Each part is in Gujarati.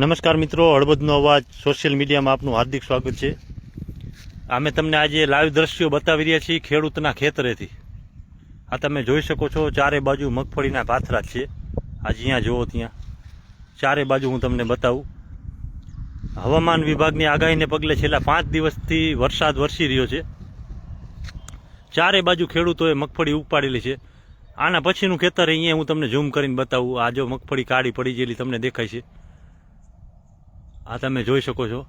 નમસ્કાર મિત્રો, હળવદનો અવાજ સોશિયલ મીડિયામાં આપનું હાર્દિક સ્વાગત છે. અમે તમને આજે લાઈવ દ્રશ્યો બતાવી રહ્યા છીએ ખેડૂતના ખેતરેથી. આ તમે જોઈ શકો છો, ચારે બાજુ મગફળીના પાથરા છે. આ જ્યાં જુઓ ત્યાં. ચારે બાજુ હું તમને બતાવું. હવામાન વિભાગની આગાહીને પગલે છેલ્લા પાંચ દિવસથી વરસાદ વરસી રહ્યો છે. ચારે બાજુ ખેડૂતોએ મગફળી ઉપાડેલી છે. આના પછીનું ખેતર અહીંયા હું તમને ઝૂમ કરીને બતાવું. આ જો મગફળી કાળી પડી ગયેલી તમને દેખાય છે. આ તમે જોઈ શકો છો.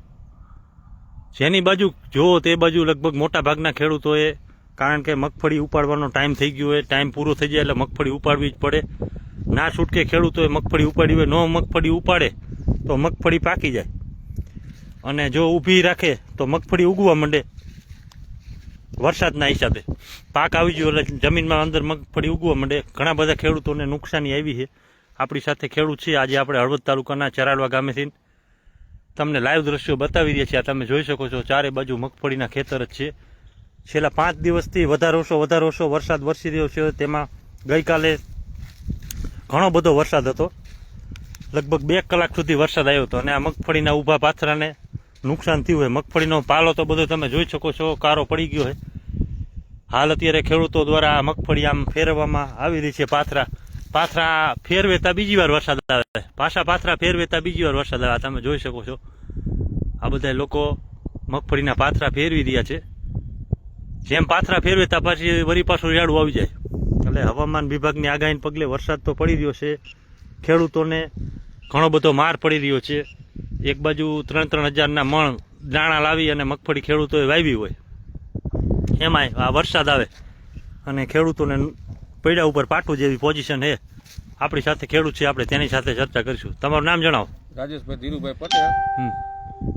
જેની બાજુ જુઓ તે બાજુ લગભગ મોટા ભાગના ખેડૂતોએ કારણ કે મગફળી ઉપાડવાનો ટાઈમ થઈ ગયો હોય, ટાઈમ પૂરો થઈ જાય એટલે મગફળી ઉપાડવી જ પડે. ના છૂટકે ખેડૂતોએ મગફળી ઉપાડી હોય, ન મગફળી ઉપાડે, તો મગફળી પાકી જાય. અને જો ઊભી રાખે, તો મગફળી ઉગવા માંડે. વરસાદના હિસાબે. પાક આવી ગયો એટલે જમીનમાં અંદર મગફળી ઉગવા માંડે. ઘણા બધા ખેડૂતોને નુકસાની આવી છે. આપણી સાથે ખેડૂત છે. આજે આપણે હળવદ તાલુકાના ચરાડવા ગામેથી તમને લાઈવ દ્રશ્યો બતાવી રહ્યા છીએ આ તમે જોઈ શકો છો, ચારે બાજુ મગફળીના ખેતર જ છે. છેલ્લા પાંચ દિવસથી વધારોશો વધારોશો વરસાદ વરસી રહ્યો છે. તેમાં ગઈકાલે ઘણો બધો વરસાદ હતો. લગભગ બે કલાક સુધી વરસાદ આવ્યો હતો અને આ મગફળીના ઊભા પાથરાને નુકસાન થયું હોય. મગફળીનો પાલો તો બધો તમે જોઈ શકો છો, કારો પડી ગયો હોય. હાલ અત્યારે ખેડૂતો દ્વારા આ મગફળી આમ ફેરવવામાં આવી રહી છે પાથરા. પાથરા ફેરવેતા બીજી વાર વરસાદ આવે. પાછા પાથરા ફેરવેતા બીજી વાર વરસાદ આવે. તમે જોઈ શકો છો. આ બધા લોકો મગફળીના પાથરા ફેરવી રહ્યા છે. જેમ પાથરા ફેરવેતા પાછી વરી પાછું રિયાળું આવી જાય. એટલે હવામાન વિભાગની આગાહીને પગલે વરસાદ તો પડી રહ્યો છે. ખેડૂતોને ઘણો બધો માર પડી રહ્યો છે. એક બાજુ ત્રણ ત્રણ હજારના મણ દાણા લાવી અને મગફળી ખેડૂતોએ વાવી હોય. એમાંય આ વરસાદ આવે અને ખેડૂતોને પૈડા ઉપર પાટું જેવી પોઝિશન છે. આપણી સાથે ખેડૂત છે આપણે તેની સાથે ચર્ચા કરીશું. તમારું નામ જણાવો. રાજેશભાઈ ધીરુભાઈ પટેલ.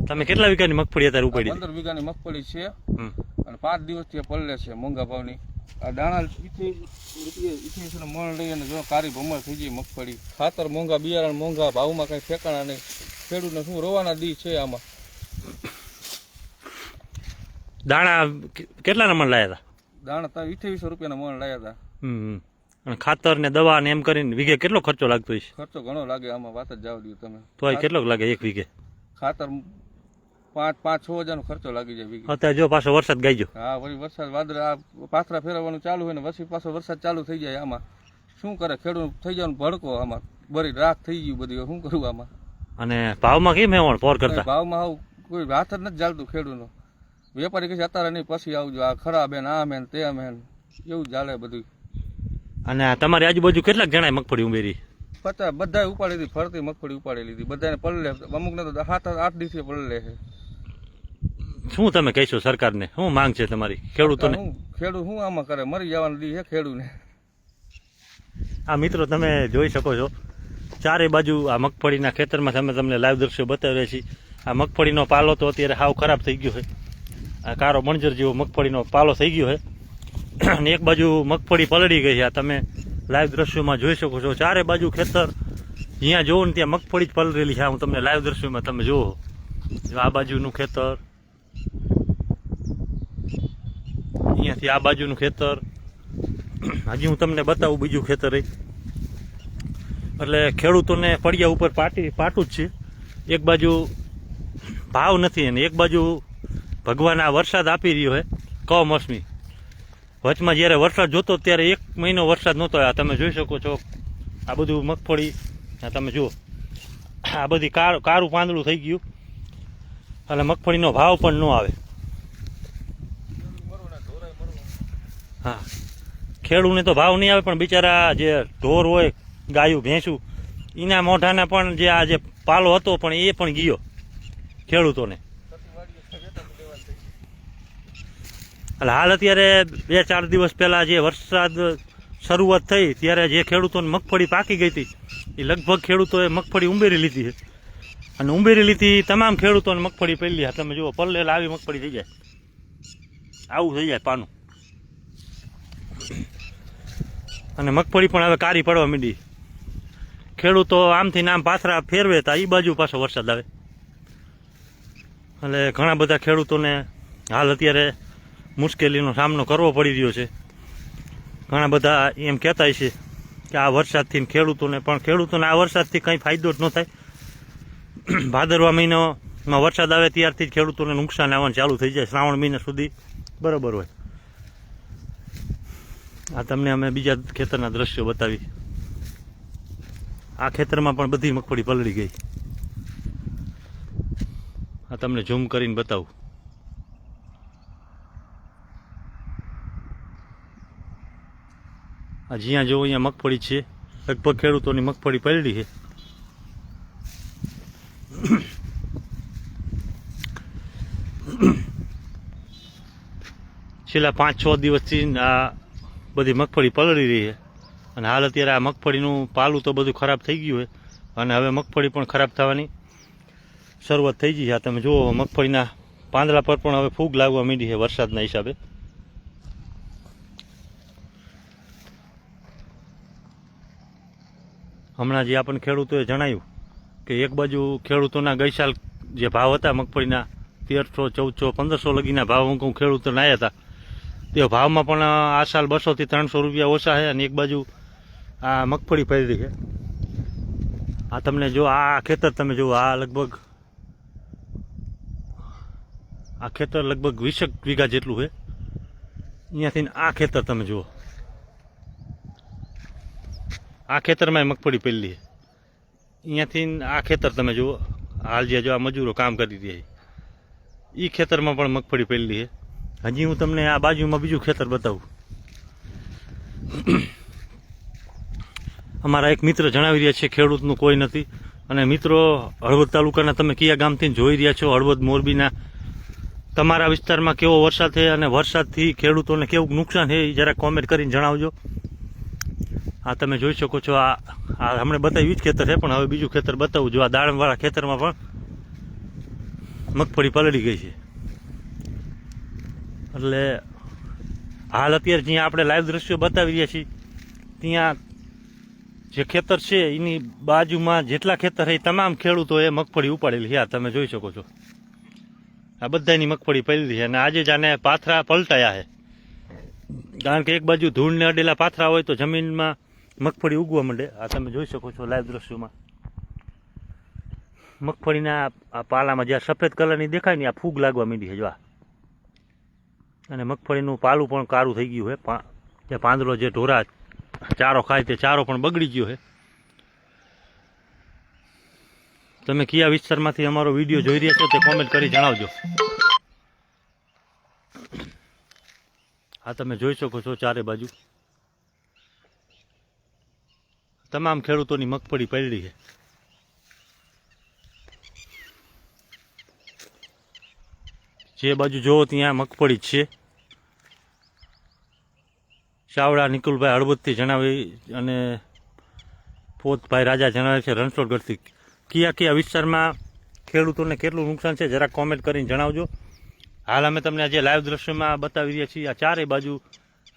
તમે કેટલા વીઘાની મગફળી અત્યારે ઉપાડી? પંદર વીઘાની મગફળી છે. અને પાંચ દિવસથી પલ્લે છે મોંઘા ભાવની. આ દાણા ઈથી- ઈથી- ઈથી છે ને મણ લઈ અને જો કારી ભમર થઈ ગઈ મગફળી. ખાતર મોંઘા બિયારણ મોંઘા ભાવમાં કંઈ ઠેકાણા નહીં. ખેડૂતને શું રોવાના દી છે આમાં? દાણા કેટલાના મણ લાયા હતા? દાણા તો અઠ્યાવીસો રૂપિયાના મણ લાયા હતા. અને ખાતર ને દવા ને એમ કરીને વીઘે કેટલો ખર્ચો લાગતો હશે? ખર્ચો ઘણો લાગે આમાં વાત જ જાવ દઉં તમે. તો આ કેટલો લાગે એક વીઘે? ખાતર પાંચ પાંચ છ હજારનો ખર્ચો લાગી જાય વીઘે. અત્યારે જો પાછો વરસાદ ગાઈજો હા વળી વરસાદ વાદળા આ પાથરા ફેરવવાનું ચાલુ હોય ને પછી પાછો વરસાદ ચાલુ થઈ જાય આમાં. શું કરે? ખેડૂત થઈ જવાનું ભડકો આમાં. બરી રાખ થઈ ગયું બધું શું કરવું આમાં? અને ભાવમાં કેમ હેવણ પોર કરતા? ભાવમાં આવું કોઈ હાથ જ નથી ચાલતું ખેડૂતનો. વેપારી કહે છે અત્યારે નહીં પછી આવજો. આ ખરાબ હે ને આમ હે ને તેમ હે એવું ચાલે બધું અને આ તમારી આજુબાજુ કેટલાક જણાય મગફળી ઉમેરી? પચાસ બધાય ઉપાડી લીધી ફરતી મગફળી ઉપાડી લીધી. બધાને પલ્લે અમુકને તો સાત આઠ દિવસે પલળે છે. શું તમે કહેશો સરકારને? શું માંગ છે તમારી? ખેડૂતોને? હું ખેડૂત શું આમાં કરે? મરી જવાનું દી છે ખેડૂતને આ મિત્રો તમે જોઈ શકો છો ચારે બાજુ આ મગફળીના ખેતરમાં તમે તમને લાઈવ દ્રશ્યો બતાવી રહ્યા છીએ. આ મગફળીનો પાલો તો અત્યારે હાવ ખરાબ થઈ ગયો છે. આ કારો મણજર જેવો મગફળીનો પાલો થઈ ગયો છે. અને એક બાજુ મગફળી પલળી ગઈ છે. તમે લાઈવ દ્રશ્યોમાં જોઈ શકો છો. ચારે બાજુ ખેતર. જ્યાં જોવો ને ત્યાં મગફળી જ પલળેલી છે. હું તમને લાઈવ દ્રશ્યોમાં તમે જુઓ. આ બાજુનું ખેતર. અહીંયાથી આ બાજુનું ખેતર. હજી હું તમને બતાવું બીજું ખેતર એટલે ખેડૂતોને પડિયા ઉપર પાટી પાટું જ છે. એક બાજુ ભાવ નથી અને એક બાજુ ભગવાન આ વરસાદ આપી રહ્યો છે. કમોસમી. વચમાં જ્યારે વરસાદ જોતો ત્યારે એક મહિનો વરસાદ નહોતો, આ તમે જોઈ શકો છો. આ બધું મગફળી, આ તમે જુઓ. આ બધી કાર કારું પાંદડું થઈ ગયું. અને મગફળીનો ભાવ પણ ન આવે. હા. ખેડૂને તો ભાવ નહીં આવે, પણ બિચારા જે ઢોર હોય, ગાયું, ભેંસું, એના મોઢાના પણ જે આ જે પાલો હતો, પણ એ પણ ગયો ખેડૂતોને. એટલે હાલ અત્યારે બે ચાર દિવસ પહેલાં જે વરસાદ શરૂઆત થઈ, ત્યારે જે ખેડૂતોને મગફળી પાકી ગઈ હતી, એ લગભગ ખેડૂતોએ મગફળી ઉમેરી લીધી છે. અને ઉમેરી લીધી તમામ ખેડૂતોને મગફળી પહેલી તમે જુઓ પલ્લેલા આવી મગફળી થઈ જાય. આવું થઈ જાય પાનું. અને મગફળી પણ હવે કારી પડવા માંડી. ખેડૂતો આમથી નામ પાથરા ફેરવે તા એ બાજુ પાછો વરસાદ આવે. એટલે ઘણા બધા ખેડૂતોને હાલ અત્યારે મુશ્કેલીનો સામનો કરવો પડી રહ્યો છે. ઘણા બધા એમ કહેતા છે કે આ વરસાદથી ખેડૂતોને, પણ ખેડૂતોને આ વરસાદથી કંઈ ફાયદો જ ન થાય. ભાદરવા મહિનામાં વરસાદ આવે ત્યારથી જ ખેડૂતોને નુકસાન આવવાનું ચાલુ થઈ જાય શ્રાવણ મહિના સુધી. બરાબર હોય. આ તમને અમે બીજા ખેતરના દ્રશ્યો બતાવી. આ ખેતરમાં પણ બધી મગફળી પલળી ગઈ. આ તમને ઝૂમ કરીને બતાવું. આ જ્યાં જોવો અહીંયા મગફળી છે. લગભગ ખેડૂતોની મગફળી પલડી છે. છેલ્લા પાંચ, છ દિવસથી આ બધી મગફળી પલળી રહી છે. અને હાલ અત્યારે આ મગફળીનું પાલું તો બધું ખરાબ થઈ ગયું છે. અને હવે મગફળી પણ ખરાબ થવાની શરૂઆત થઈ ગઈ છે. તમે જુઓ, મગફળીના પાંદડા પર પણ હવે ફૂગ લાગવા માંડી છે વરસાદના હિસાબે. હમણાં જે આપણને ખેડૂતોએ જણાવ્યું કે એક બાજુ ખેડૂતોના ગઈસાલ જે ભાવ હતા મગફળીના તેરસો, ચૌદસો, પંદરસો લગીના ભાવ હું ખેડૂતોને આવ્યા હતા. તે ભાવમાં પણ આ સાલ બસોથી ત્રણસો રૂપિયા ઓછા છે અને એક બાજુ આ મગફળી પડી છે. આ તમને જો આ ખેતર તમે જુઓ, આ લગભગ આ ખેતર લગભગ વીસેક વીઘા જેટલું છે. અહીંયાથી આ ખેતર તમે જુઓ. આ ખેતરમાં મગફળી પેલી અહીંયાથી આ ખેતર તમે જુઓ, હાલ જે જો આ મજૂરો કામ કરી રહ્યા એ ખેતરમાં પણ મગફળી પેલી છે. હજી હું તમને આ બાજુમાં બીજું ખેતર બતાવું. અમારા એક મિત્ર જણાવી રહ્યા છે, ખેડૂતનું કોઈ નથી. અને મિત્રો, હળવદ તાલુકાના તમે કયા ગામથી જોઈ રહ્યા છો? હળવદ, મોરબીના. તમારા વિસ્તારમાં કેવો વરસાદ છે અને વરસાદથી ખેડૂતોને કેવું નુકસાન છે એ જરા કોમેન્ટ કરીને જણાવજો. આ તમે જોઈ શકો છો, આ આ હમણાં બતાવ્યું જ ખેતર છે, પણ હવે બીજું ખેતર બતાવું જો આ દાણવાળા ખેતરમાં પણ મગફળી પલળી ગઈ છે. એટલે હાલ અત્યારે જ્યાં આપણે લાઈવ દ્રશ્યો બતાવી રહ્યા છીએ, ત્યાં જે ખેતર છે, એની બાજુમાં જેટલા ખેતર છે, એ તમામ ખેડૂતોએ મગફળી ઉપાડેલી છે. આ તમે જોઈ શકો છો. આ બધાની મગફળી પડેલી છે અને આજે જ આને પાથરા પલટાયા છે. કારણ કે એક બાજુ ધૂળને અડેલા પાથરા હોય તો જમીનમાં મગફળી ઉગવા માંડે. આ તમે જોઈ શકો છો લાઈવ દ્રશ્યોમાં. મગફળીના આ પાલામાં જ્યાં સફેદ કલરની દેખાય ને આ ફૂગ લાગવા માંડી છે, જો અને મગફળીનું પાલું પણ કાળું થઈ ગયું છે. જે પાંદડો જે ઢોરા ચારો ખાય તે ચારો પણ બગડી ગયો છે. તમે કયા વિસ્તારમાંથી અમારો વીડિયો જોઈ રહ્યા છો તે કોમેન્ટ કરી જણાવજો. આ તમે જોઈ શકો છો ચારે બાજુ. તમામ ખેડૂતોની મગફળી પડી છે. જે બાજુ જોવો ત્યાં મગફળી છે. ચાવડા નિકુલભાઈ હળવદથી જણાવી અને પોતભાઈ રાજા જણાવે છે રણછોડગઢથી. કયા કયા વિસ્તારમાં ખેડૂતોને કેટલું નુકસાન છે જરાક કોમેન્ટ કરીને જણાવજો. હાલ અમે તમને આજે લાઈવ દ્રશ્યમાં બતાવી રહ્યા છીએ. આ ચારેય બાજુ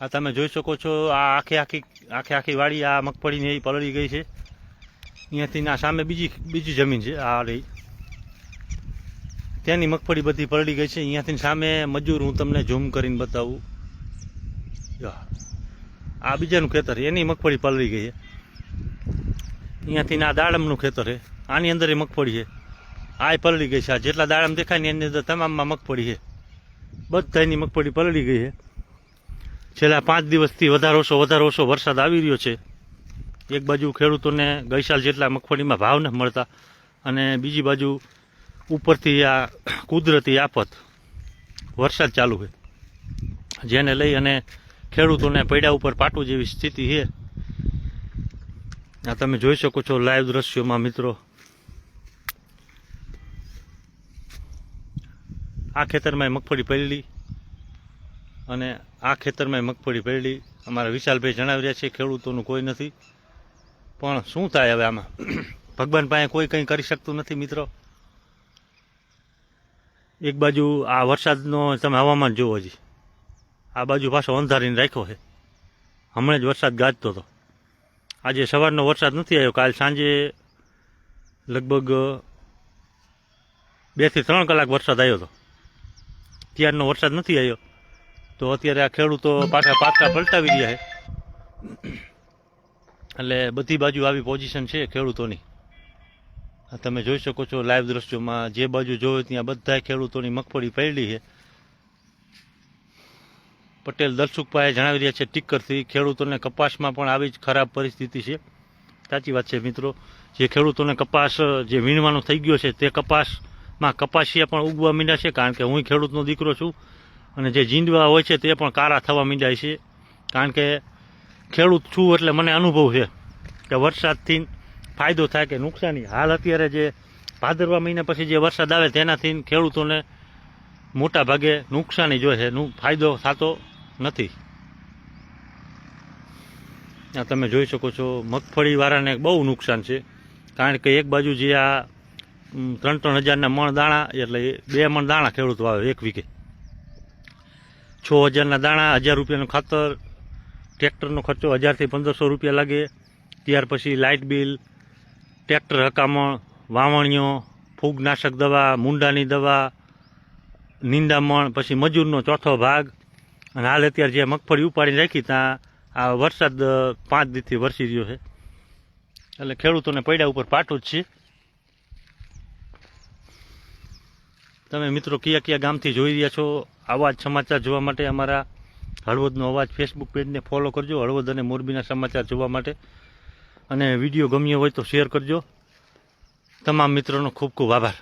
આ તમે જોઈ શકો છો, આ આખી આખી આખી આખી વાડી, આ મગફળીની એ પલળી ગઈ છે. અહીંયાથી ના, સામે બીજી બીજી જમીન છે, આ રહી. ત્યાંની મગફળી બધી પલળી ગઈ છે. અહીંયાથી સામે મજૂર હું તમને ઝૂમ કરીને બતાવું. આ બીજાનું ખેતર એની મગફળી પલળી ગઈ છે. અહીંયાથી આ દાડમનું ખેતર છે. આની અંદર એ મગફળી છે. આ પલળી ગઈ છે. આ જેટલા દાડમ દેખાય ને એની અંદર તમામમાં મગફળી છે. બધાની મગફળી પલળી ગઈ છે. છેલ્લા પાંચ દિવસથી વધારે ઓછો વધારે ઓછો વરસાદ આવી રહ્યો છે. એક બાજુ ખેડૂતોને ગઈસાલ જેટલા મગફળીમાં ભાવ નથી મળતા અને બીજી બાજુ ઉપરથી આ કુદરતી આફત, વરસાદ ચાલુ છે. જેને લઈ અને ખેડૂતોને પૈડા ઉપર પાટું જેવી સ્થિતિ છે. આ તમે જોઈ શકો છો લાઈવ દ્રશ્યોમાં મિત્રો. આ ખેતરમાં મગફળી પડેલી. અને આ ખેતરમાં મગફળી પડેલી અમારા વિશાલભાઈ જણાવી રહ્યા છે, ખેડૂતોનું કોઈ નથી. પણ શું થાય હવે આમાં? ભગવાન પાસે કોઈ કંઈ કરી શકતું નથી, મિત્રો. એક બાજુ આ વરસાદનો તમે હવામાન જુઓ હજી. આ બાજુ પાછો અંધારીને રાખ્યો છે. હમણાં જ વરસાદ ગાજતો હતો. આજે સવારનો વરસાદ નથી આવ્યો, કાલ સાંજે લગભગ બેથી ત્રણ કલાક વરસાદ આવ્યો હતો. ત્યારનો વરસાદ નથી આવ્યો. તો અત્યારે આ ખેડૂતો પાછા પાછા પલટાવી રહ્યા છે. એટલે બધી બાજુ આવી પોઝિશન છે ખેડૂતોની. તમે જોઈ શકો છો લાઈવ દ્રશ્યોમાં જે બાજુ જોયો ત્યાં બધા ખેડૂતોની મગફળી પડેલી છે. પટેલ દલસુખભાઈ જણાવી રહ્યા છે ટીકરથી ખેડૂતોને કપાસમાં પણ આવી જ ખરાબ પરિસ્થિતિ છે. સાચી વાત છે મિત્રો. જે ખેડૂતોને કપાસ, જે વીણવાનો થઈ ગયો છે તે કપાસમાં કપાસિયા પણ ઉગવા મીડ્યા છે કારણ કે હું ખેડૂતનો દીકરો છું. અને જે જીંદવા હોય છે તે પણ કાળા થવા મીંડાય છે. કારણ કે ખેડૂત છું એટલે મને અનુભવ છે કે વરસાદથી ફાયદો થાય કે નુકસાની. હાલ અત્યારે જે ભાદરવા મહિના પછી જે વરસાદ આવે તેનાથી ખેડૂતોને મોટા ભાગે નુકસાની જોઈએ ફાયદો થતો નથી. આ તમે જોઈ શકો છો, મગફળીવાળાને બહુ નુકસાન છે. કારણ કે એક બાજુ જે આ ત્રણ ત્રણ હજારના મણ દાણા એટલે બે મણ દાણા ખેડૂતો આવે એક વીઘે. છ હજારના દાણા, હજાર રૂપિયાનું ખાતર, ટ્રેક્ટરનો ખર્ચો હજારથી પંદરસો રૂપિયા લાગે. ત્યાર પછી લાઇટ બિલ, ટ્રેક્ટર હકામણ, વાવણીઓ, ફૂગનાશક દવા, મુંડાની દવા, નિંદામણ, પછી મજૂરનો ચોથો ભાગ. અને હાલ અત્યારે જે મગફળી ઉપાડીને રાખી ત્યાં આ વરસાદ પાંચ દીથી વરસી રહ્યો છે. એટલે ખેડૂતોને પૈડા ઉપર પાટું જ છે. તમે મિત્રો કયા કયા ગામથી જોઈ રહ્યા છો? આવા જ સમાચાર જોવા માટે અમારા હળવદનો અવાજ ફેસબુક પેજને ફોલો કરજો. હળવદ અને મોરબીના સમાચાર જોવા માટે. અને વીડિયો ગમ્યો હોય તો શેર કરજો. તમામ મિત્રોનો ખૂબ ખૂબ આભાર.